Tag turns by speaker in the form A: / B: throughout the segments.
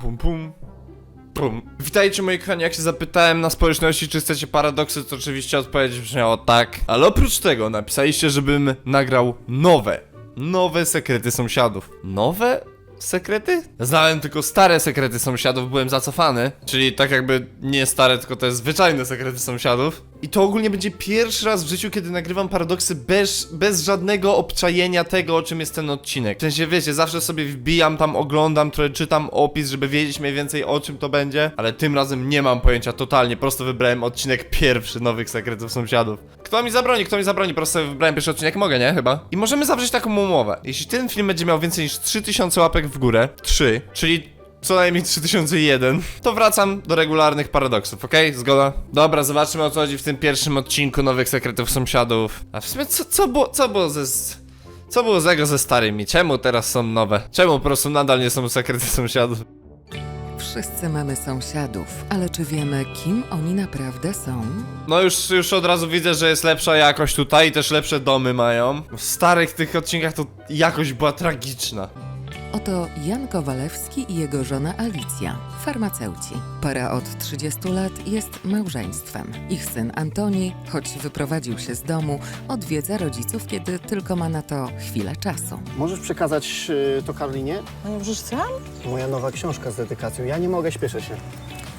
A: pum, pum. Pum. Witajcie moi kochani, jak się zapytałem na społeczności, czy chcecie paradoksy, to oczywiście odpowiedź brzmiała tak. Ale oprócz tego napisaliście, żebym nagrał nowe, nowe sekrety sąsiadów. Nowe? Sekrety? Znałem tylko stare sekrety sąsiadów, byłem zacofany. Czyli tak jakby nie stare, tylko te zwyczajne sekrety sąsiadów. I to ogólnie będzie pierwszy raz w życiu, kiedy nagrywam paradoksy bez, bez żadnego obczajenia tego, o czym jest ten odcinek. W sensie, wiecie, zawsze sobie wbijam tam, oglądam, trochę czytam opis, żeby wiedzieć mniej więcej o czym to będzie, ale tym razem nie mam pojęcia totalnie, prosto wybrałem odcinek pierwszy Nowych Sekretów Sąsiadów. Kto mi zabroni, kto mi zabroni, prosto wybrałem pierwszy odcinek, mogę, nie? Chyba. I możemy zawrzeć taką umowę. Jeśli ten film będzie miał więcej niż 3000 łapek w górę, 3, czyli co najmniej 3001, to wracam do regularnych paradoksów, okej? Zgoda? Dobra, zobaczmy o co chodzi w tym pierwszym odcinku Nowych Sekretów Sąsiadów. A w sumie co, co było, co było ze... Co było złego ze starymi? Czemu teraz są nowe? Czemu po prostu nadal nie są sekrety sąsiadów?
B: Wszyscy mamy sąsiadów, ale czy wiemy, kim oni naprawdę są?
A: No już, już od razu widzę, że jest lepsza jakość tutaj i też lepsze domy mają. W starych tych odcinkach to jakość była tragiczna.
B: Oto Jan Kowalewski i jego żona Alicja, farmaceuci. Para od 30 lat jest małżeństwem. Ich syn Antoni, choć wyprowadził się z domu, odwiedza rodziców, kiedy tylko ma na to chwilę czasu.
C: Możesz przekazać y, to Karolinie?
D: No już sam?
C: Moja nowa książka z dedykacją. Ja nie mogę, śpieszę się.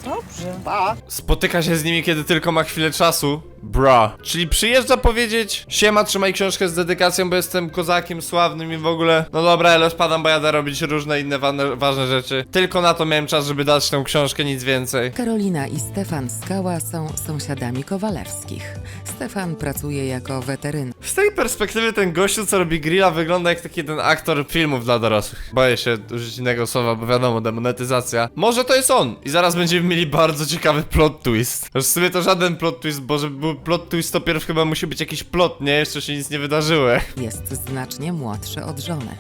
D: Dobrze.
C: Pa!
A: Spotyka się z nimi, kiedy tylko ma chwilę czasu. Bra. Czyli przyjeżdża powiedzieć Siema, trzymaj książkę z dedykacją, bo jestem kozakiem sławnym i w ogóle No dobra, ale spadam, bo jadę robić różne inne wane, ważne rzeczy Tylko na to miałem czas, żeby dać tę książkę, nic więcej
B: Karolina i Stefan Skała są sąsiadami Kowalewskich. Stefan pracuje jako weterynarz.
A: Z tej perspektywy ten gościu, co robi grilla, wygląda jak taki jeden aktor filmów dla dorosłych. Boję się użyć innego słowa, bo wiadomo, demonetyzacja. Może to jest on! I zaraz będziemy mieli bardzo ciekawy plot twist. Już w sumie to żaden plot twist, bo żeby był plot twist, to pierw chyba musi być jakiś plot, nie? Jeszcze się nic nie wydarzyło.
B: Jest znacznie młodszy od żony.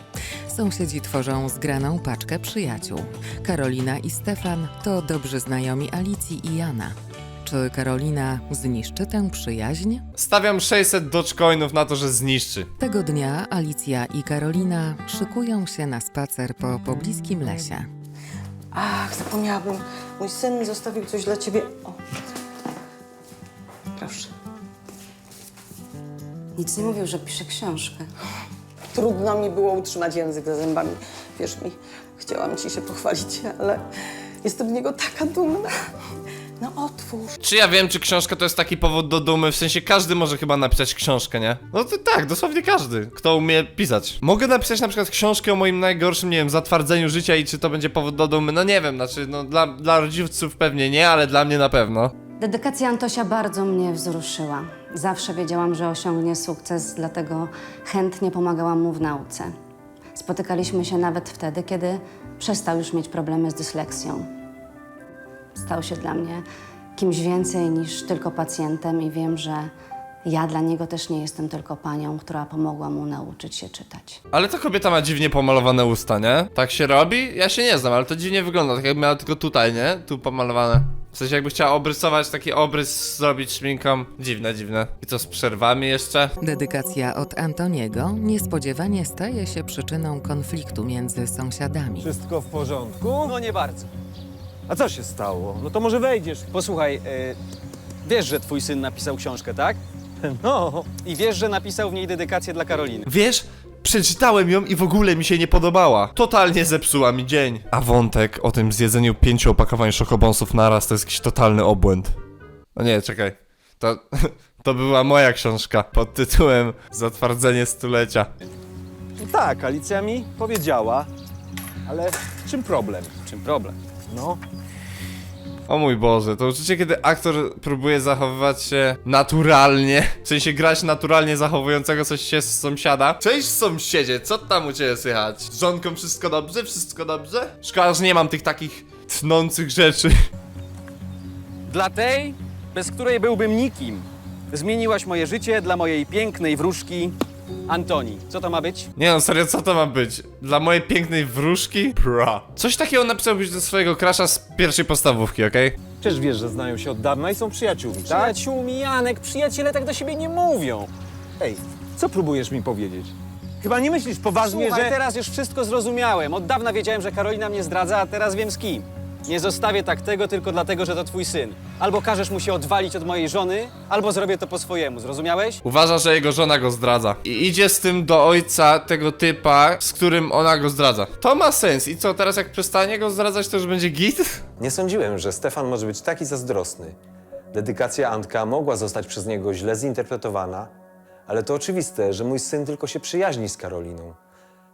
B: Sąsiedzi tworzą zgraną paczkę przyjaciół. Karolina i Stefan to dobrzy znajomi Alicji i Jana. Czy Karolina zniszczy tę przyjaźń?
A: Stawiam 600 dogecoinów na to, że zniszczy.
B: Tego dnia Alicja i Karolina szykują się na spacer po pobliskim lesie.
D: Ach, zapomniałabym. Mój syn zostawił coś dla ciebie. O. Proszę.
E: Nic nie mówił, że pisze książkę.
D: Trudno mi było utrzymać język za zębami. Wierz mi, chciałam ci się pochwalić, ale jestem z niego taka dumna. No otwórz.
A: Czy ja wiem, czy książka to jest taki powód do dumy? W sensie każdy może chyba napisać książkę, nie? No to tak, dosłownie każdy, kto umie pisać. Mogę napisać na przykład książkę o moim najgorszym, nie wiem, zatwardzeniu życia i czy to będzie powód do dumy? No nie wiem, znaczy, no dla, dla rodziców pewnie nie, ale dla mnie na pewno.
E: Dedykacja Antosia bardzo mnie wzruszyła. Zawsze wiedziałam, że osiągnie sukces, dlatego chętnie pomagałam mu w nauce. Spotykaliśmy się nawet wtedy, kiedy przestał już mieć problemy z dysleksją. Stał się dla mnie kimś więcej niż tylko pacjentem i wiem, że ja dla niego też nie jestem tylko panią, która pomogła mu nauczyć się czytać.
A: Ale ta kobieta ma dziwnie pomalowane usta, nie? Tak się robi? Ja się nie znam, ale to dziwnie wygląda, tak jakby miała tylko tutaj, nie? Tu pomalowane. W sensie jakby chciała obrysować taki obrys, zrobić szminką. Dziwne, dziwne. I to z przerwami jeszcze?
B: Dedykacja od Antoniego niespodziewanie staje się przyczyną konfliktu między sąsiadami.
F: Wszystko w porządku?
G: No nie bardzo.
F: A co się stało? No to może wejdziesz.
G: Posłuchaj, e, wiesz, że twój syn napisał książkę, tak?
F: No,
G: I wiesz, że napisał w niej dedykację dla Karoliny.
A: Wiesz, przeczytałem ją i w ogóle mi się nie podobała. Totalnie zepsuła mi dzień. A wątek o tym zjedzeniu pięciu opakowań szokobonsów naraz to jest jakiś totalny obłęd. No nie, czekaj. To, to była moja książka pod tytułem Zatwardzenie stulecia.
F: tak, Alicja mi powiedziała. Ale w czym problem?
G: Czym problem?
F: No,
A: O mój Boże, to uczucie, kiedy aktor próbuje zachowywać się naturalnie, w sensie grać naturalnie zachowującego coś się z sąsiada. Cześć sąsiedzie, co tam u ciebie słychać? Z żonką wszystko dobrze? Wszystko dobrze? Szkoda, że nie mam tych takich tnących rzeczy.
G: Dla tej, bez której byłbym nikim. Zmieniłaś moje życie dla mojej pięknej wróżki Antoni. Co to ma być?
A: Nie no, serio, co to ma być? Dla mojej pięknej wróżki? Bra. Coś takiego napisałbyś do swojego krasza z pierwszej podstawówki, okej?
F: przecież wiesz, że znają się od dawna i są przyjaciółmi, tak?
G: Przyjaciółmi, Janek, przyjaciele tak do siebie nie mówią.
F: Ej, co próbujesz mi powiedzieć? Chyba nie myślisz poważnie,
G: Słuchaj,
F: że...
G: teraz już wszystko zrozumiałem. Od dawna wiedziałem, że Karolina mnie zdradza, a teraz wiem z kim. Nie zostawię tak tego tylko dlatego, że to twój syn. Albo każesz mu się odwalić od mojej żony, albo zrobię to po swojemu, zrozumiałeś?
A: Uważa, że jego żona go zdradza. I idzie z tym do ojca tego typa, z którym ona go zdradza. To ma sens. I co, teraz jak przestanie go zdradzać, to już będzie git?
H: Nie sądziłem, że Stefan może być taki zazdrosny. Dedykacja Antka mogła zostać przez niego źle zinterpretowana, ale to oczywiste, że mój syn tylko się przyjaźni z Karoliną.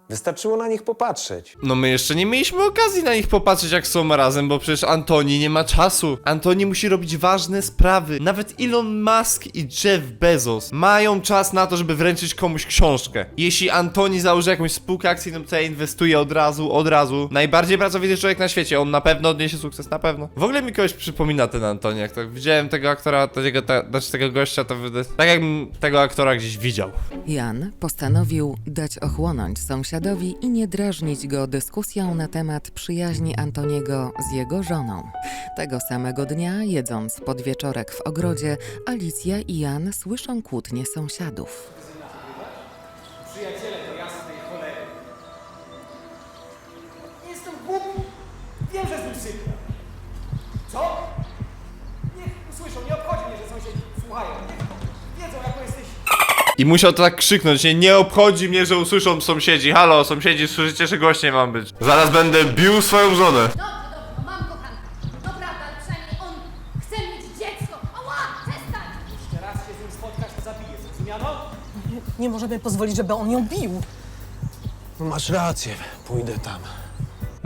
H: Wystarczyło na nich popatrzeć.
A: No my jeszcze nie mieliśmy okazji na nich popatrzeć jak są razem, bo przecież Antoni nie ma czasu. Antoni musi robić ważne sprawy. Nawet Elon Musk i Jeff Bezos mają czas na to, żeby wręczyć komuś książkę. Jeśli Antoni założy jakąś spółkę akcyjną, to ja inwestuję od razu, od razu. Najbardziej pracowity człowiek na świecie, on na pewno odniesie sukces, na pewno. W ogóle mi kogoś przypomina ten Antoni, jak tak widziałem tego aktora, tego, ta, znaczy tego gościa, to wyda- tak jakbym tego aktora gdzieś widział.
B: Jan postanowił dać ochłonąć sąsiadowi i nie drażnić go dyskusją na temat przyjaźni Antoniego z jego żoną. Tego samego dnia, jedząc podwieczorek w ogrodzie, Alicja i Jan słyszą kłótnie sąsiadów.
I: Jestem
A: I musiał to tak krzyknąć, nie, nie obchodzi mnie, że usłyszą sąsiedzi. Halo, sąsiedzi, słyszycie, że gościem mam być. Zaraz będę bił swoją żonę.
J: Dobrze, dobrze, mam kochanka. To prawda, ale przynajmniej on chce mieć dziecko. Ała, przestań!
I: Jeszcze raz się z nim spotkasz, to zabiję. Zrozumiano?
D: Nie możemy pozwolić, żeby on ją bił.
H: No masz rację, pójdę tam.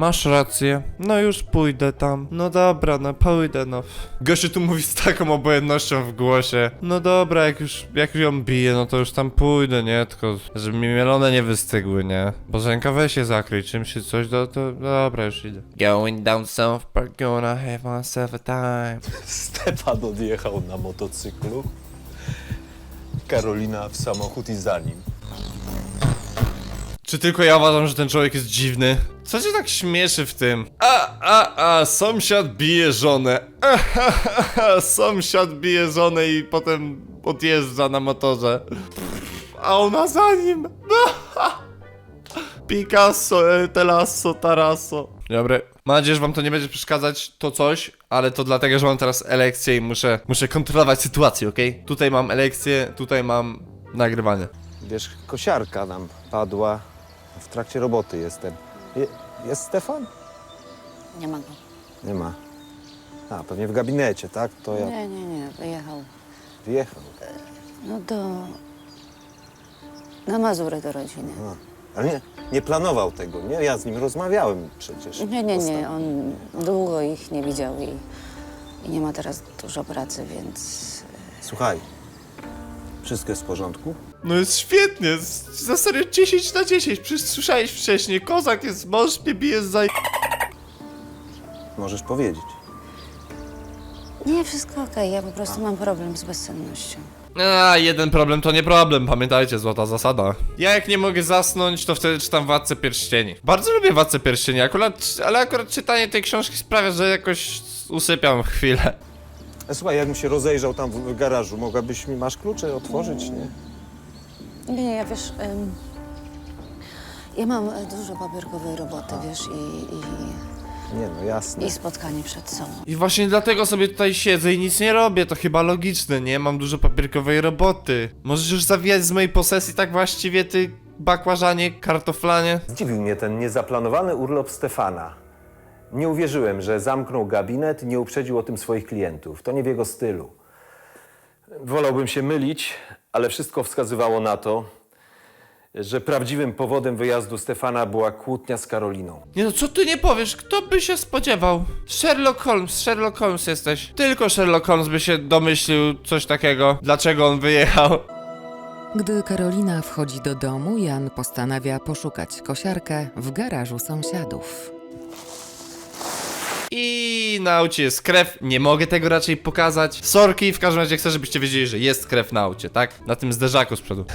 A: Masz rację, no już pójdę tam. No dobra, no pójdę, no. Gościu tu mówi z taką obojętnością w głosie. No dobra, jak już, jak już ją bije, no to już tam pójdę, nie? Tylko, żeby mi mielone nie wystygły, nie? Bożenka, weź się zakryj czymś czy coś, no to dobra, już idę. Going down South Park, gonna have myself a time.
H: Stefan odjechał na motocyklu. Karolina w samochód i za nim.
A: Czy tylko ja uważam, że ten człowiek jest dziwny? Co cię tak śmieszy w tym? A, a, a, sąsiad bije żonę. A, ha, ha, ha, sąsiad bije żonę i potem odjeżdża na motorze. A ona za nim. No, ha. Picasso, e, Telasso, Tarasso. Dobry. Mam nadzieję, że wam to nie będzie przeszkadzać, to coś, ale to dlatego, że mam teraz elekcję i muszę, muszę kontrolować sytuację, okej? Tutaj mam elekcję, tutaj mam nagrywanie.
F: Wiesz, kosiarka nam padła. W trakcie roboty jestem. Je, jest Stefan?
E: Nie ma go.
F: Nie ma. A, pewnie w gabinecie, tak? To ja
E: Nie, nie, nie, wyjechał.
F: wyjechał.
E: No do... Na Mazury do rodziny.
F: A, ale nie, nie planował tego, nie? Ja z nim rozmawiałem przecież.
E: Nie, nie, nie,
F: Ostatnio.
E: on długo ich nie widział i, i nie ma teraz dużo pracy, więc...
F: Słuchaj, wszystko jest w porządku?
A: No jest świetnie, z- za serio 10 na 10, przecież słyszałeś wcześniej, kozak jest, mąż mnie bije za...
F: Możesz powiedzieć.
E: Nie, wszystko okej, ja po prostu mam problem z bezsennością.
A: A, jeden problem to nie problem, pamiętajcie, złota zasada. Ja jak nie mogę zasnąć, to wtedy czytam Władcę Pierścieni. Bardzo lubię Władcę Pierścieni, akurat, ale akurat czytanie tej książki sprawia, że jakoś usypiam chwilę.
F: E, słuchaj, jakbym się rozejrzał tam w, w garażu, mogłabyś mi, masz klucze otworzyć, nie?
E: Nie, nie, ja wiesz... ym, ja mam e, dużo papierkowej roboty, wiesz, i,
F: Nie, no jasne.
E: i, i spotkanie przed sobą.
A: I właśnie dlatego sobie tutaj siedzę i nic nie robię, to chyba logiczne, nie? Mam dużo papierkowej roboty. Możesz już zawijać z mojej posesji tak właściwie, ty bakłażanie, kartoflanie?
H: Zdziwił mnie ten niezaplanowany urlop Stefana. Nie uwierzyłem, że zamknął gabinet i nie uprzedził o tym swoich klientów. To nie w jego stylu. Wolałbym się mylić, ale wszystko wskazywało na to, że prawdziwym powodem wyjazdu Stefana była kłótnia z Karoliną.
A: Nie no, co ty nie powiesz? Kto by się spodziewał? Sherlock Holmes, Sherlock Holmes jesteś. Tylko Sherlock Holmes by się domyślił coś takiego. Dlaczego on wyjechał?
B: Gdy Karolina wchodzi do domu, Jan postanawia poszukać kosiarkę w garażu sąsiadów.
A: I na aucie jest krew. Nie mogę tego raczej pokazać. Sorki, w każdym razie chcę, żebyście wiedzieli, że jest krew na aucie, tak? Na tym zderzaku z przodu.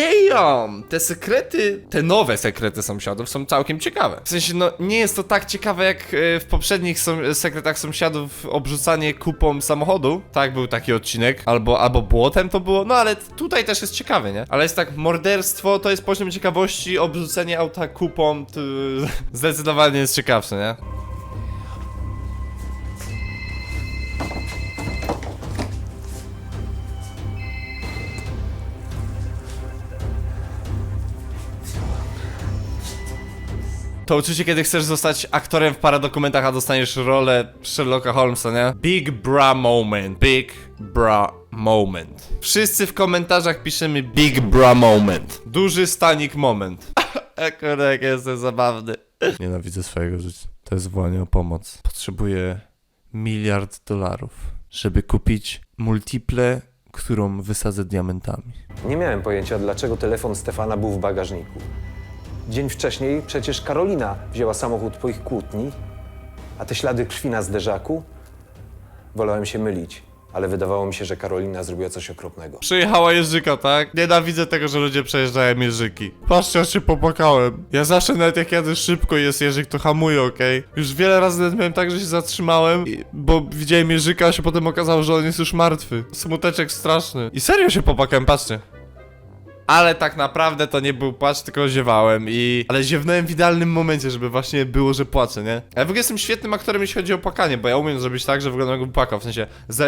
A: Damn! Te sekrety, te nowe sekrety sąsiadów są całkiem ciekawe. W sensie, no, nie jest to tak ciekawe jak e, w poprzednich są, sekretach sąsiadów obrzucanie kupą samochodu. Tak, był taki odcinek. Albo, albo błotem to było, no ale tutaj też jest ciekawe, nie? Ale jest tak, morderstwo to jest poziom ciekawości, obrzucenie auta kupą to zdecydowanie jest ciekawsze, nie? To uczucie, kiedy chcesz zostać aktorem w paradokumentach, a dostaniesz rolę Sherlocka Holmesa, nie? Big bra moment. Big bra moment. Wszyscy w komentarzach piszemy big bra moment. Duży stanik moment. Akurat jak jestem zabawny. Nienawidzę swojego życia. To jest wołanie o pomoc. Potrzebuję miliard dolarów, żeby kupić multiple, którą wysadzę diamentami.
H: Nie miałem pojęcia, dlaczego telefon Stefana był w bagażniku. Dzień wcześniej przecież Karolina wzięła samochód po ich kłótni, a te ślady krwi na zderzaku? Wolałem się mylić, ale wydawało mi się, że Karolina zrobiła coś okropnego.
A: Przyjechała jeżyka, tak? Nienawidzę tego, że ludzie przejeżdżają jeżyki. Patrzcie, ja się popłakałem. Ja zawsze nawet jak jadę szybko i jest jeżyk, to hamuję, okej? Już wiele razy nawet miałem tak, że się zatrzymałem, i- bo widziałem jeżyka, a się potem okazało, że on jest już martwy. Smuteczek straszny. I serio się popłakałem, patrzcie. Ale tak naprawdę to nie był płacz, tylko ziewałem i... Ale ziewnąłem w idealnym momencie, żeby właśnie było, że płaczę, nie? Ja w ogóle jestem świetnym aktorem, jeśli chodzi o płakanie, bo ja umiem zrobić tak, że wyglądam jakbym płakał, w sensie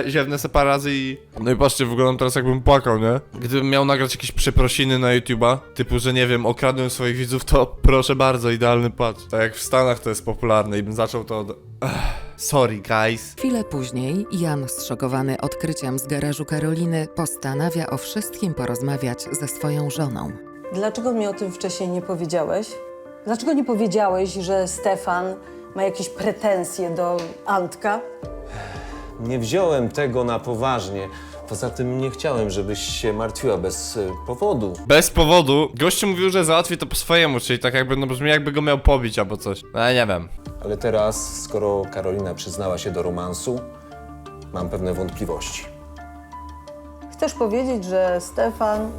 A: ziewnę se parę razy i... No i patrzcie, wyglądam teraz jakbym płakał, nie? Gdybym miał nagrać jakieś przeprosiny na YouTube'a, typu, że nie wiem, okradłem swoich widzów, to proszę bardzo, idealny płacz. Tak jak w Stanach to jest popularne i bym zaczął to od... Ech, sorry, guys.
B: Chwilę później Jan, zszokowany odkryciem z garażu Karoliny, postanawia o wszystkim porozmawiać ze swoją żoną.
D: Dlaczego mi o tym wcześniej nie powiedziałeś? Dlaczego nie powiedziałeś, że Stefan ma jakieś pretensje do Antka?
H: Nie wziąłem tego na poważnie. Poza tym nie chciałem, żebyś się martwiła bez e, powodu.
A: Bez powodu. Gościu mówił, że załatwi to po swojemu, czyli tak jakby, no brzmi jakby go miał pobić albo coś. No ja nie wiem.
H: Ale teraz, skoro Karolina przyznała się do romansu, mam pewne wątpliwości.
D: Chcesz powiedzieć, że Stefan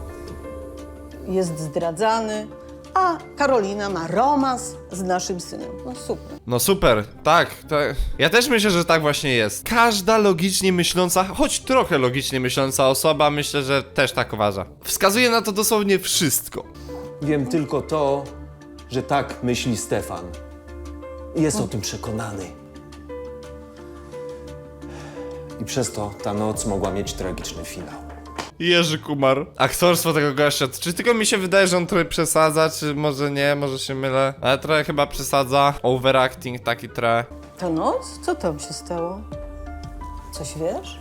D: jest zdradzany, a Karolina ma romans z naszym synem. No super.
A: No super, tak, tak. Ja też myślę, że tak właśnie jest. Każda logicznie myśląca, choć trochę logicznie myśląca osoba, myślę, że też tak uważa. Wskazuje na to dosłownie wszystko.
H: Wiem tylko to, że tak myśli Stefan. Jest o tym przekonany. I przez to ta noc mogła mieć tragiczny finał.
A: Jerzy Kumar. Aktorstwo tego gościa, czy tylko mi się wydaje, że on trochę przesadza, czy może nie, może się mylę. Ale trochę chyba przesadza. Overacting taki trochę.
D: Ta noc? Co tam się stało? Coś wiesz?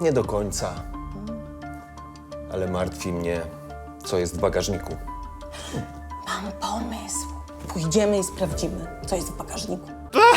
H: Nie do końca. Ale martwi mnie, co jest w bagażniku.
D: Mam pomysł. Pójdziemy i sprawdzimy, co jest w bagażniku.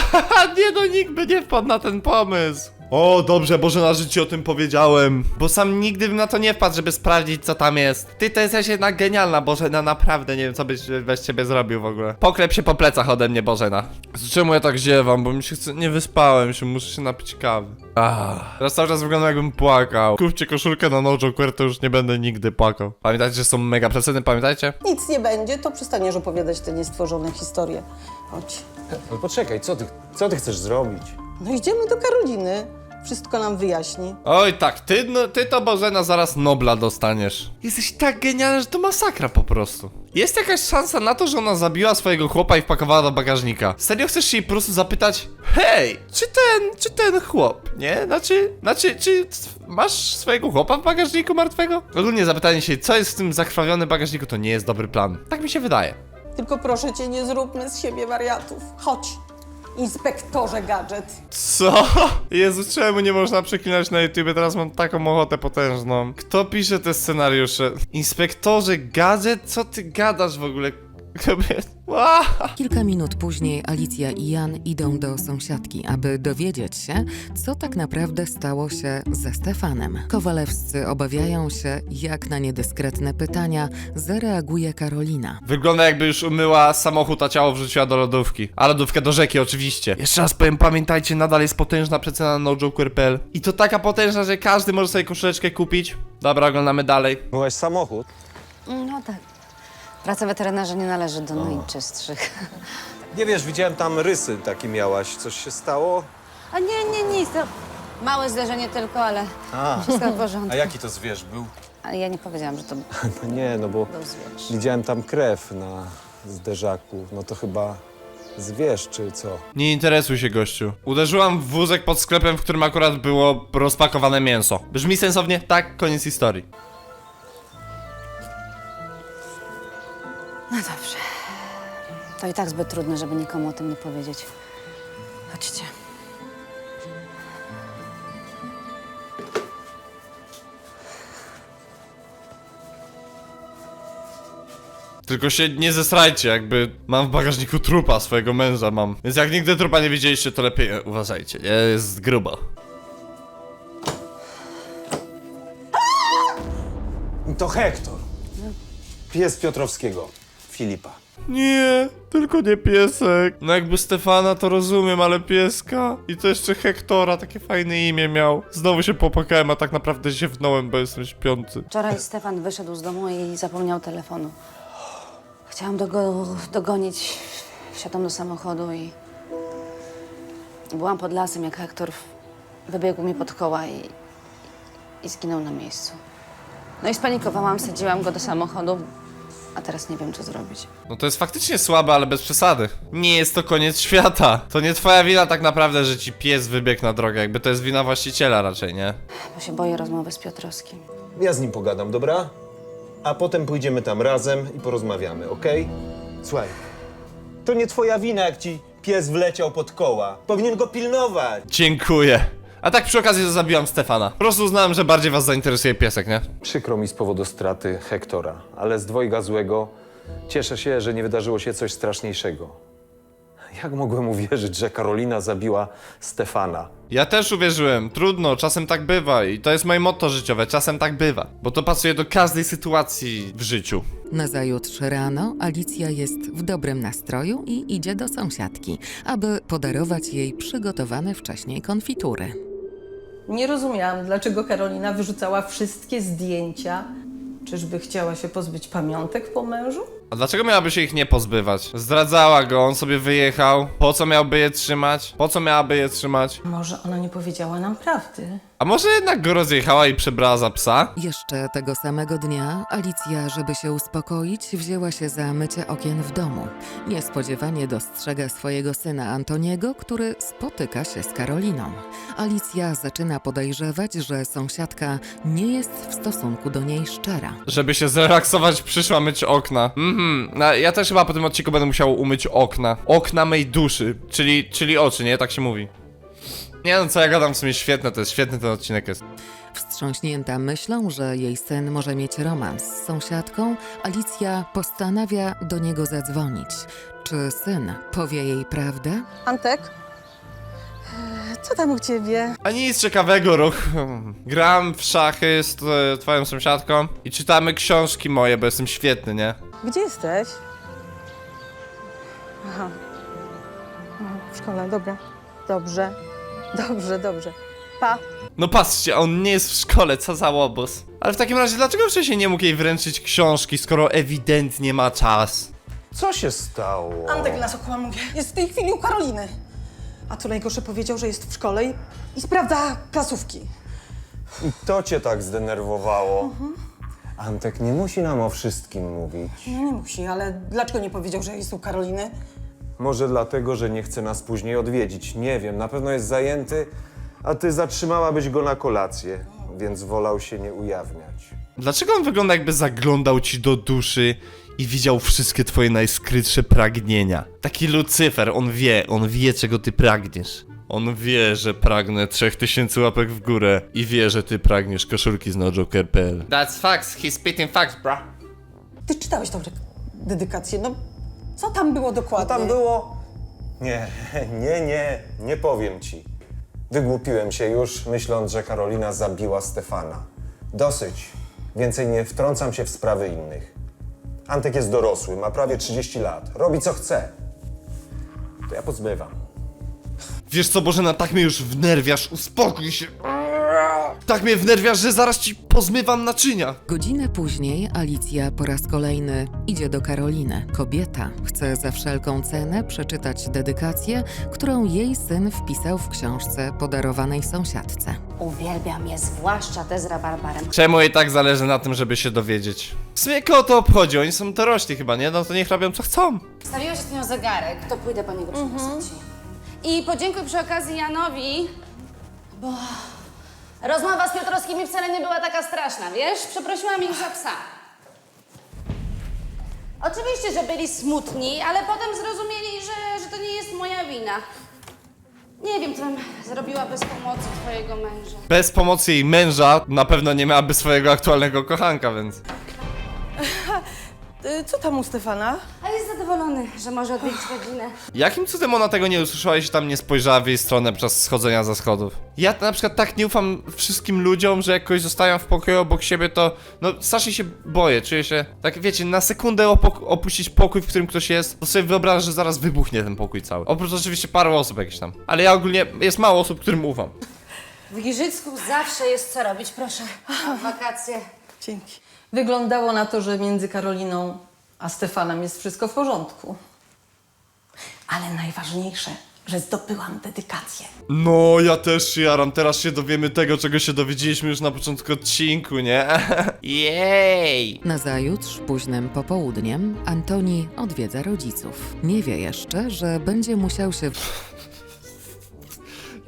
A: Nie no, nikt by nie wpadł na ten pomysł. O, dobrze, Boże, na życie o tym powiedziałem. Bo sam nigdy bym na to nie wpadł, żeby sprawdzić, co tam jest. Ty to jesteś jednak genialna, Bożena, naprawdę nie wiem, co byś bez ciebie zrobił w ogóle. Poklep się po plecach ode mnie, Bożena. Z czemu ja tak ziewam? Bo mi się chce... Nie wyspałem się, muszę się napić kawy. Ah. Teraz cały czas wyglądam jakbym płakał. Kupcie koszulkę na No Joker, to już nie będę nigdy płakał. Pamiętajcie, że są mega przeceny, pamiętajcie?
D: Nic nie będzie, to przestaniesz opowiadać te niestworzone historie. Chodź.
H: Ale poczekaj, co ty, co ty chcesz zrobić?
D: No idziemy do Karoliny. Wszystko nam wyjaśni.
A: Oj tak, ty, no, ty to Bożena zaraz Nobla dostaniesz. Jesteś tak genialny, że to masakra po prostu. Jest jakaś szansa na to, że ona zabiła swojego chłopa i wpakowała do bagażnika. Serio chcesz się jej po prostu zapytać, hej, czy ten, czy ten chłop, nie? Znaczy, znaczy, czy masz swojego chłopa w bagażniku martwego? Ogólnie zapytanie się, co jest w tym zakrwawionym bagażniku, to nie jest dobry plan. Tak mi się wydaje.
D: Tylko proszę cię, nie zróbmy z siebie wariatów. Chodź, inspektorze gadżet.
A: Co? Jezu, czemu nie można przeklinać na YouTube? Teraz mam taką ochotę potężną. Kto pisze te scenariusze? Inspektorze Gadżet? Co ty gadasz w ogóle? Kobiet. Ła!
B: Kilka minut później Alicja i Jan idą do sąsiadki, aby dowiedzieć się, co tak naprawdę stało się ze Stefanem. Kowalewscy obawiają się, jak na niedyskretne pytania zareaguje Karolina.
A: Wygląda jakby już umyła samochód, a ciało wrzuciła do lodówki. A lodówkę do rzeki oczywiście. Jeszcze raz powiem, pamiętajcie, nadal jest potężna przecena na nojoker.pl I to taka potężna, że każdy może sobie koszuleczkę kupić. Dobra, oglądamy dalej.
F: Byłaś samochód?
E: No tak. Praca weterynarza nie należy do najczystszych.
F: Nie wiesz, widziałem tam rysy takie miałaś. Coś się stało?
E: A nie, nie, nic. To małe zderzenie tylko, ale
F: A,
E: wszystko w porządku.
F: a jaki to zwierz był?
E: Ale ja nie powiedziałam, że to
F: No nie, no bo
E: był zwierz.
F: widziałem tam krew na zderzaku. No to chyba zwierz, czy co?
A: Nie interesuj się, gościu. Uderzyłam w wózek pod sklepem, w którym akurat było rozpakowane mięso. Brzmi sensownie? Tak, koniec historii.
E: No dobrze. To i tak zbyt trudne, żeby nikomu o tym nie powiedzieć. Chodźcie.
A: Tylko się nie zesrajcie, jakby mam w bagażniku trupa swojego męża mam. Więc jak nigdy trupa nie widzieliście, to lepiej e, uważajcie, nie? Jest grubo.
F: To Hektor. Pies Piotrowskiego. Filipa.
A: Nie, tylko nie piesek. No jakby Stefana to rozumiem, ale pieska. I to jeszcze Hektora, takie fajne imię miał. Znowu się popłakałem, a tak naprawdę ziewnąłem, bo jestem śpiący.
E: Wczoraj Stefan wyszedł z domu i zapomniał telefonu. Chciałam do go dogonić. Wsiadłam do samochodu i... Byłam pod lasem, jak Hektor wybiegł mi pod koła i... i zginął na miejscu. No i spanikowałam, sadziłam go do samochodu, a teraz nie wiem, co zrobić.
A: No to jest faktycznie słabe, ale bez przesady. Nie jest to koniec świata. To nie twoja wina tak naprawdę, że ci pies wybiegł na drogę. Jakby to jest wina właściciela raczej, nie?
E: Bo się boję rozmowy z Piotrowskim.
H: Ja z nim pogadam, dobra? A potem pójdziemy tam razem i porozmawiamy, okej? Słuchaj, to nie twoja wina, jak ci pies wleciał pod koła. Powinien go pilnować.
A: Dziękuję. A tak przy okazji zabiłam Stefana. Po prostu uznałem, że bardziej was zainteresuje piesek, nie?
H: Przykro mi z powodu straty Hektora, ale z dwojga złego cieszę się, że nie wydarzyło się coś straszniejszego. Jak mogłem uwierzyć, że Karolina zabiła Stefana?
A: Ja też uwierzyłem. Trudno, czasem tak bywa. I to jest moje motto życiowe. Czasem tak bywa. Bo to pasuje do każdej sytuacji w życiu.
B: Nazajutrz rano Alicja jest w dobrym nastroju i idzie do sąsiadki, aby podarować jej przygotowane wcześniej konfitury.
D: Nie rozumiałam, dlaczego Karolina wyrzucała wszystkie zdjęcia. Czyżby chciała się pozbyć pamiątek po mężu?
A: A dlaczego miałaby się ich nie pozbywać? Zdradzała go, on sobie wyjechał. Po co miałby je trzymać? Po co miałaby je trzymać?
D: Może ona nie powiedziała nam prawdy?
A: A może jednak go rozjechała i przebrała za psa?
B: Jeszcze tego samego dnia Alicja, żeby się uspokoić, wzięła się za mycie okien w domu. Niespodziewanie dostrzega swojego syna Antoniego, który spotyka się z Karoliną. Alicja zaczyna podejrzewać, że sąsiadka nie jest w stosunku do niej szczera.
A: Żeby się zrelaksować, przyszła myć okna. Mhm, no, ja też chyba po tym odcinku będę musiał umyć okna. Okna mej duszy, czyli, czyli oczy, nie? Tak się mówi. Nie no, co ja gadam, w sumie świetne to jest, świetny ten odcinek jest.
B: Wstrząśnięta myślą, że jej syn może mieć romans z sąsiadką, Alicja postanawia do niego zadzwonić. Czy syn powie jej prawdę?
D: Antek? Co tam u ciebie?
A: A nic ciekawego, ruch. Gram w szachy z e, twoją sąsiadką i czytamy książki moje, bo jestem świetny, nie?
D: Gdzie jesteś? Aha. Aha, W szkole, dobra. Dobrze. Dobrze, dobrze. Pa.
A: No patrzcie, on nie jest w szkole, co za łobuz. Ale w takim razie, dlaczego wcześniej nie mógł jej wręczyć książki, skoro ewidentnie ma czas?
H: Co się stało?
D: Antek nas okłamuje. Jest w tej chwili u Karoliny. A co najgorsze powiedział, że jest w szkole i, i sprawdza klasówki.
H: I to cię tak zdenerwowało. Antek nie musi nam o wszystkim mówić.
D: No nie musi, ale dlaczego nie powiedział, że jest u Karoliny?
H: Może dlatego, że nie chce nas później odwiedzić. Nie wiem, na pewno jest zajęty, a ty zatrzymałabyś go na kolację, więc wolał się nie ujawniać.
A: Dlaczego on wygląda jakby zaglądał ci do duszy i widział wszystkie twoje najskrytsze pragnienia? Taki Lucyfer, on wie, on wie czego ty pragniesz. On wie, że pragnę 3000 łapek w górę i wie, że ty pragniesz koszulki z nojoker.pl. That's facts, he's spitting facts, bro.
D: Ty czytałeś tą dedykację, no co tam było dokładnie?
H: tam było... Nie, nie, nie, nie powiem ci. Wygłupiłem się już, myśląc, że Karolina zabiła Stefana. Dosyć. Więcej nie wtrącam się w sprawy innych. Antek jest dorosły, ma prawie 30 lat. Robi co chce. To ja pozbywam.
A: Wiesz co, Bożena, tak mnie już wnerwiasz, uspokój się. Tak mnie wnerwiasz, że zaraz ci pozmywam naczynia.
B: Godzinę później Alicja po raz kolejny idzie do Karoliny. Kobieta chce za wszelką cenę przeczytać dedykację, którą jej syn wpisał w książce podarowanej sąsiadce.
E: Uwielbiam je, zwłaszcza te z rabarbarem.
A: Czemu jej tak zależy na tym, żeby się dowiedzieć? W sumie kogo to obchodzi? Oni są dorośli chyba, nie? No to niech robią co chcą.
E: Stawiłeś z nią zegarek, to pójdę po niego przyniosę ci. I podziękuj przy okazji Janowi, bo rozmowa z Piotrowskimi wcale nie była taka straszna, wiesz? Przeprosiłam ich za psa. Oczywiście, że byli smutni, ale potem zrozumieli, że, że to nie jest moja wina. Nie wiem, co bym zrobiła bez pomocy twojego męża.
A: Bez pomocy jej męża na pewno nie miałaby swojego aktualnego kochanka, więc...
D: Y, Co tam u Stefana?
E: A jest zadowolony, że może odwiedzić rodzinę.
A: Jakim cudem ona tego nie usłyszała i się tam nie spojrzała w jej stronę podczas schodzenia ze schodów? Ja na przykład tak nie ufam wszystkim ludziom, że jak kogoś zostawiam w pokoju obok siebie, to no strasznie się boję, czuję się, tak wiecie, na sekundę opok- opuścić pokój, w którym ktoś jest, to sobie wyobrażam, że zaraz wybuchnie ten pokój cały. Oprócz oczywiście paru osób jakieś tam. Ale ja ogólnie, jest mało osób, którym ufam.
E: W Giżycku zawsze jest co robić, proszę. Na wakacje.
D: Dzięki. Wyglądało na to, że między Karoliną a Stefanem jest wszystko w porządku. Ale najważniejsze, że zdobyłam dedykację.
A: No, ja też się jaram, teraz się dowiemy tego, czego się dowiedzieliśmy już na początku odcinku, nie? Jej!
B: Nazajutrz, późnym popołudniem, Antoni odwiedza rodziców. Nie wie jeszcze, że będzie musiał się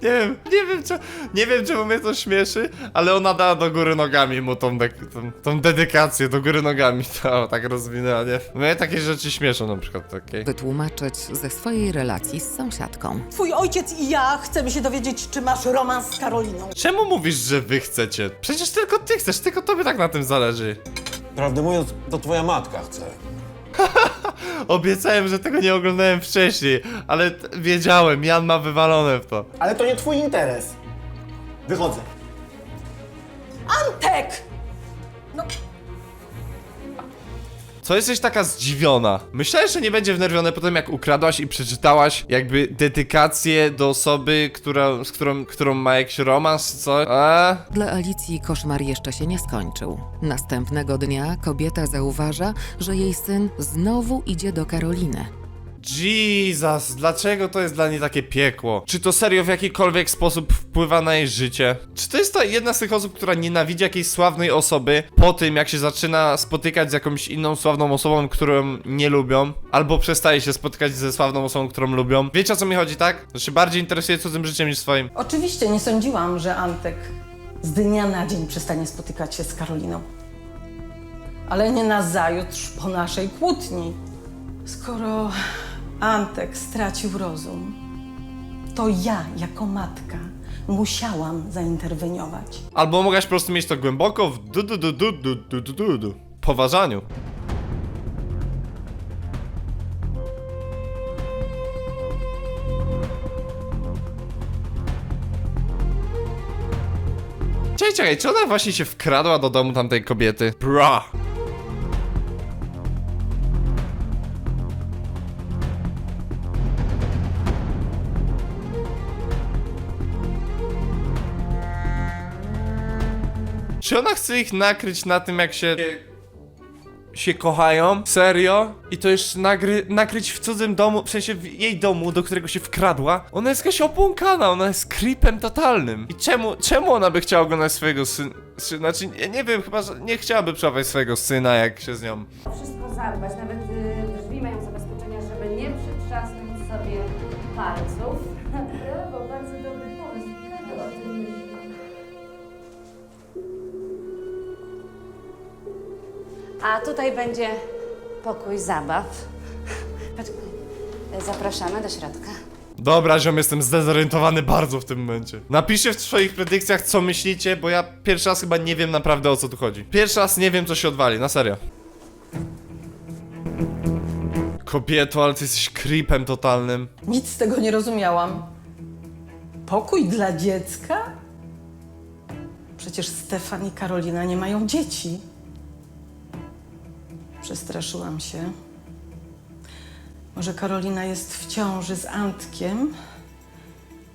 A: Nie wiem, nie wiem, czy, nie wiem czemu mnie to śmieszy, ale ona dała do góry nogami mu tą, dek- tą, tą dedykację, do góry nogami to tak rozwinęła, nie? Mnie takie rzeczy śmieszą na przykład, takie.
B: wytłumaczyć ze swojej relacji z sąsiadką.
D: Twój ojciec i ja chcemy się dowiedzieć, czy masz romans z Karoliną.
A: Czemu mówisz, że wy chcecie? Przecież tylko ty chcesz, tylko tobie tak na tym zależy.
F: Prawdę mówiąc, to twoja matka chce.
A: Obiecałem, że tego nie oglądałem wcześniej, ale t- wiedziałem, Jan ma wywalone w to.
C: Ale to nie twój interes. Wychodzę.
D: Antek!
A: Co jesteś taka zdziwiona? Myślałeś, że nie będzie wnerwione po tym, jak ukradłaś i przeczytałaś jakby dedykację do osoby, która, z którą, którą ma jakiś romans, co? A?
B: Dla Alicji koszmar jeszcze się nie skończył. Następnego dnia kobieta zauważa, że jej syn znowu idzie do Karoliny.
A: Jesus, dlaczego to jest dla niej takie piekło? Czy to serio w jakikolwiek sposób wpływa na jej życie? Czy to jest ta jedna z tych osób, która nienawidzi jakiejś sławnej osoby po tym, jak się zaczyna spotykać z jakąś inną sławną osobą, którą nie lubią? Albo przestaje się spotykać ze sławną osobą, którą lubią? Wiecie o co mi chodzi, tak? Że się bardziej interesuje cudzym życiem niż swoim.
D: Oczywiście nie sądziłam, że Antek z dnia na dzień przestanie spotykać się z Karoliną. Ale nie na zajutrz po naszej kłótni. Skoro Antek stracił rozum, to ja jako matka musiałam zainterweniować.
A: Albo mogłaś po prostu mieć to głęboko w du du du du du du du du du poważaniu. Czekaj, czekaj, czy ona właśnie się wkradła do domu tamtej kobiety? Bra! Czy ona chce ich nakryć na tym, jak się. się kochają? Serio? I to jeszcze nagry, nakryć w cudzym domu, w sensie w jej domu, do którego się wkradła? Ona jest jakaś opłąkana, ona jest creepem totalnym. I czemu, czemu ona by chciała oglądać swojego syna? Znaczy, nie, nie wiem, chyba, że nie chciałaby przełapać swojego syna, jak się z nią.
E: Wszystko zadbać, nawet y, drzwi mają zabezpieczenia, żeby nie przytrzasnąć sobie palców. A tutaj będzie pokój zabaw. Zapraszamy do środka.
A: Dobra, ziom, jestem zdezorientowany bardzo w tym momencie. Napiszcie w swoich predykcjach, co myślicie, bo ja pierwszy raz chyba nie wiem naprawdę o co tu chodzi. Pierwszy raz nie wiem, co się odwali, na serio. Kobieto, ale ty jesteś creepem totalnym.
D: Nic z tego nie rozumiałam. Pokój dla dziecka? Przecież Stefan i Karolina nie mają dzieci. Przestraszyłam się. Może Karolina jest w ciąży z Antkiem?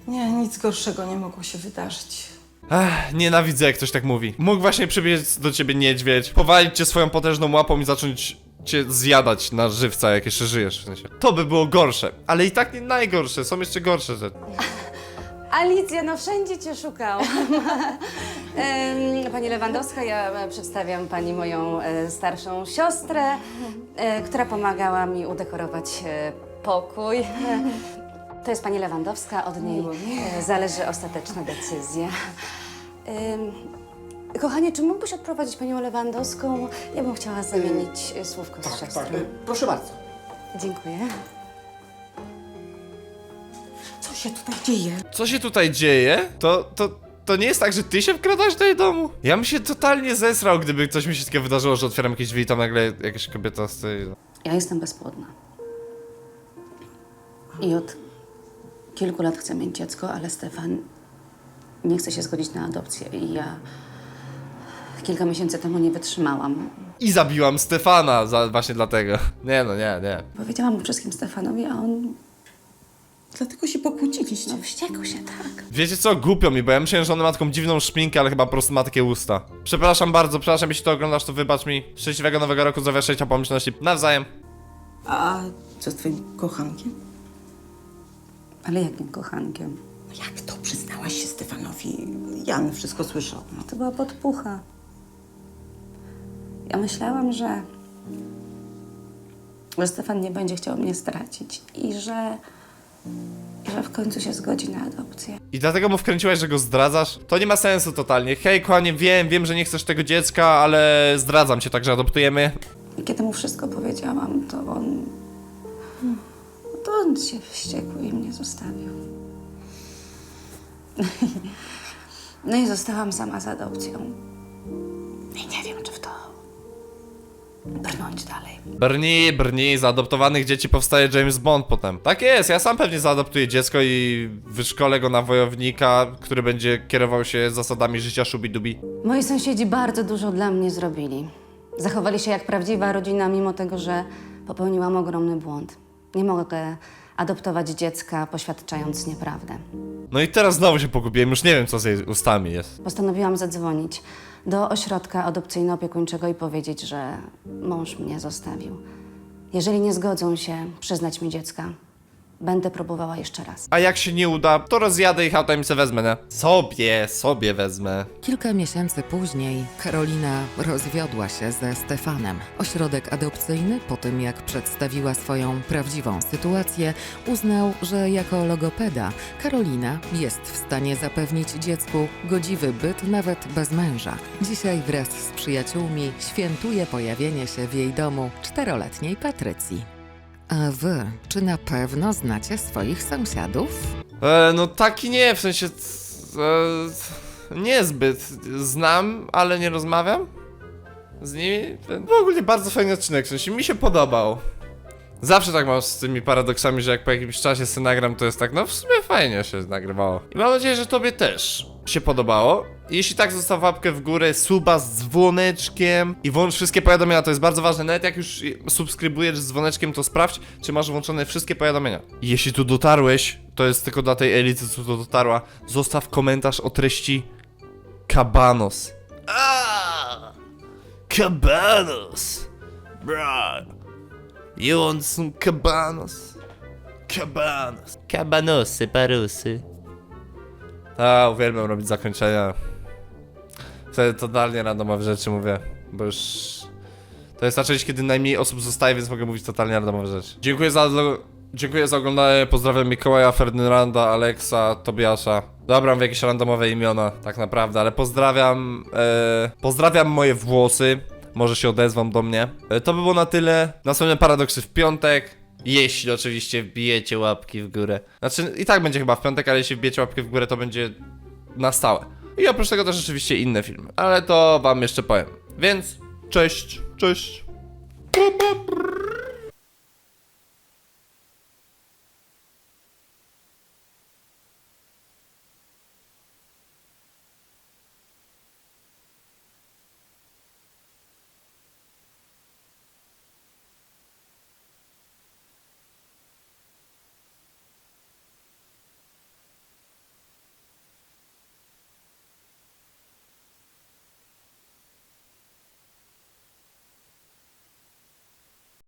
D: Nie, nic gorszego nie mogło się wydarzyć.
A: Ech, nienawidzę jak ktoś tak mówi. Mógł właśnie przybiec do ciebie niedźwiedź, powalić cię swoją potężną łapą i zacząć cię zjadać na żywca, jak jeszcze żyjesz w sensie. To by było gorsze, ale i tak nie najgorsze, są jeszcze gorsze rzeczy.
E: Alicja, no wszędzie cię szukałam. Em, pani Lewandowska, ja e, przedstawiam pani moją e, starszą siostrę, e, która pomagała mi udekorować e, pokój. To jest pani Lewandowska, od niej e, zależy ostateczna decyzja. Em, Kochanie, czy mógłbyś odprowadzić panią Lewandowską? Ja bym chciała zamienić e, słówko z
C: Tak,
E: siostrą.
C: tak. Proszę bardzo.
E: Dziękuję.
D: Co się tutaj dzieje?
A: Co się tutaj dzieje? To, to, to nie jest tak, że ty się wkradasz do jej domu? Ja bym się totalnie zesrał, gdyby coś mi się takiego wydarzyło, że otwieram jakieś drzwi i tam nagle jakaś kobieta tej...
E: Ja jestem bezpłodna. I od kilku lat chcę mieć dziecko, ale Stefan nie chce się zgodzić na adopcję. I ja kilka miesięcy temu nie wytrzymałam.
A: I zabiłam Stefana za, właśnie dlatego. Nie no, nie, nie.
E: Powiedziałam o wszystkim Stefanowi, a on
D: Dlatego się pokłóciliście.
E: no, wściekł się tak.
A: Wiecie co, głupio mi, bo ja myślałem, że ona ma taką dziwną szminkę, ale chyba po prostu ma takie usta. Przepraszam bardzo, przepraszam, jeśli to oglądasz, to wybacz mi. Szczęśliwego nowego roku, zdrowia, szczęścia, pomyślności. Nawzajem.
D: A co z twoim kochankiem?
E: Ale jakim kochankiem?
D: Jak to przyznałaś się Stefanowi? Jan wszystko słyszał. No.
E: To była podpucha. Ja myślałam, że, że Stefan nie będzie chciał mnie stracić i że, i że w końcu się zgodzi na adopcję.
A: I dlatego mu wkręciłaś, że go zdradzasz? To nie ma sensu totalnie. Hej, kochanie, wiem, wiem, że nie chcesz tego dziecka, ale zdradzam cię, także adoptujemy.
E: I kiedy mu wszystko powiedziałam, to on. To on się wściekł i mnie zostawił. No i zostałam sama z adopcją. I nie wiem, czy w to brnąć dalej.
A: Brnij, brnij, z adoptowanych dzieci powstaje James Bond potem. Tak jest, ja sam pewnie zaadoptuję dziecko i wyszkolę go na wojownika, który będzie kierował się zasadami życia szubidubi.
E: Moi sąsiedzi bardzo dużo dla mnie zrobili. Zachowali się jak prawdziwa rodzina, mimo tego, że popełniłam ogromny błąd. Nie mogę adoptować dziecka, poświadczając nieprawdę.
A: No i teraz znowu się pogubiłem, już nie wiem co z jej ustami jest.
E: Postanowiłam zadzwonić do ośrodka adopcyjno-opiekuńczego i powiedzieć, że mąż mnie zostawił. Jeżeli nie zgodzą się przyznać mi dziecka, będę próbowała jeszcze raz.
A: A jak się nie uda, to rozjadę ich autem i se wezmę, nie? Sobie, sobie wezmę.
B: Kilka miesięcy później Karolina rozwiodła się ze Stefanem. Ośrodek adopcyjny, po tym jak przedstawiła swoją prawdziwą sytuację, uznał, że jako logopeda Karolina jest w stanie zapewnić dziecku godziwy byt nawet bez męża. Dzisiaj wraz z przyjaciółmi świętuje pojawienie się w jej domu czteroletniej Patrycji. A wy, czy na pewno znacie swoich sąsiadów?
A: E, no taki nie, w sensie... E, niezbyt. Znam, ale nie rozmawiam z nimi. No ogólnie bardzo fajny odcinek, w sensie mi się podobał. Zawsze tak mam z tymi paradoksami, że jak po jakimś czasie sobie nagram, to jest tak, no w sumie fajnie się nagrywało. I mam nadzieję, że tobie też się podobało. Jeśli tak, zostaw łapkę w górę, suba z dzwoneczkiem i włącz wszystkie powiadomienia, to jest bardzo ważne. Nawet jak już subskrybujesz z dzwoneczkiem, to sprawdź, czy masz włączone wszystkie powiadomienia. I jeśli tu dotarłeś, to jest tylko dla tej elity, co tu dotarła, zostaw komentarz o treści Kabanos. Ah! Cabanos! Bro! You want some cabanos? Cabanos. Cabanosy, parusy. A, uwielbiam robić zakończenia. Wtedy totalnie randomowe rzeczy mówię, bo już... To jest ta część, kiedy najmniej osób zostaje, więc mogę mówić totalnie randomowe rzeczy. Dziękuję za... Dziękuję za oglądanie, pozdrawiam Mikołaja, Ferdynanda, Aleksa, Tobiasza. Dobra, w jakieś randomowe imiona, tak naprawdę, ale pozdrawiam... E, pozdrawiam moje włosy, może się odezwą do mnie. E, to by było na tyle. Następne paradoksy w piątek. Jeśli oczywiście wbijecie łapki w górę. Znaczy, i tak będzie chyba w piątek, ale jeśli wbijecie łapkę w górę, to będzie na stałe. I oprócz tego też oczywiście inne filmy. Ale to wam jeszcze powiem. Więc, cześć, cześć.